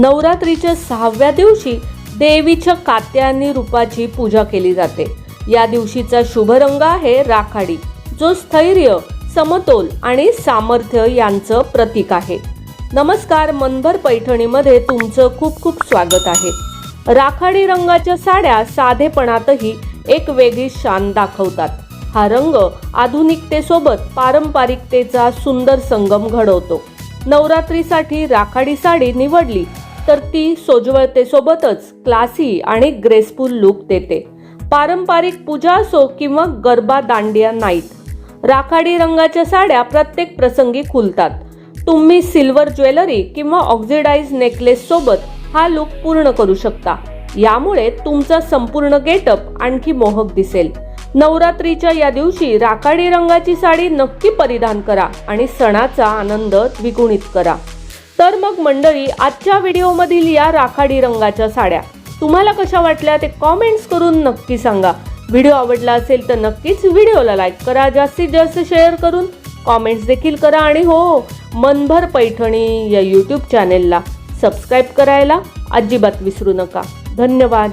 नवरात्रीच्या सहाव्या दिवशी देवीच्या कात्यानी रूपाची पूजा केली जाते. या दिवशीचा शुभ रंग आहे राखाडी जो स्थैर्य समतोल आणि सामर्थ्य यांचं प्रतीक आहे. नमस्कार मनभर पैठणीमध्ये तुमचं खूप खूप स्वागत आहे. राखाडी रंगाच्या साड्या साधेपणातही एक वेगळी शान दाखवतात. हा रंग आधुनिकतेसोबत पारंपरिकतेचा सुंदर संगम घडवतो. नवरात्रीसाठी राखाडी साडी निवडली तर ती सोज्वळतेसोबतच क्लासी आणि ग्रेसफुल लुक देते. पारंपरिक पूजा असो किंवा गरबा दांडिया नाईट राखाडी रंगाच्या साड्या प्रत्येक प्रसंगी खुलतात. तुम्ही सिल्वर ज्वेलरी किंवा ऑक्झिडाइज नेकलेस सोबत हा लुक पूर्ण करू शकता. यामुळे तुमचा संपूर्ण गेटअप आणखी मोहक दिसेल. नवरात्रीच्या या दिवशी राखाडी रंगाची साडी नक्की परिधान करा आणि सणाचा आनंद द्विगुणित करा. तर मग मंडळी आजच्या व्हिडिओमधील या राखाडी रंगाच्या साड्या तुम्हाला कशा वाटल्या ते कॉमेंट्स करून नक्की सांगा. व्हिडिओ आवडला असेल तर नक्कीच व्हिडिओला लाईक करा जास्तीत जास्त शेअर करून कॉमेंट्स देखील करा आणि हो मनभर पैठणी या यूट्यूब चॅनेलला सबस्क्राईब करायला अजिबात विसरू नका. धन्यवाद.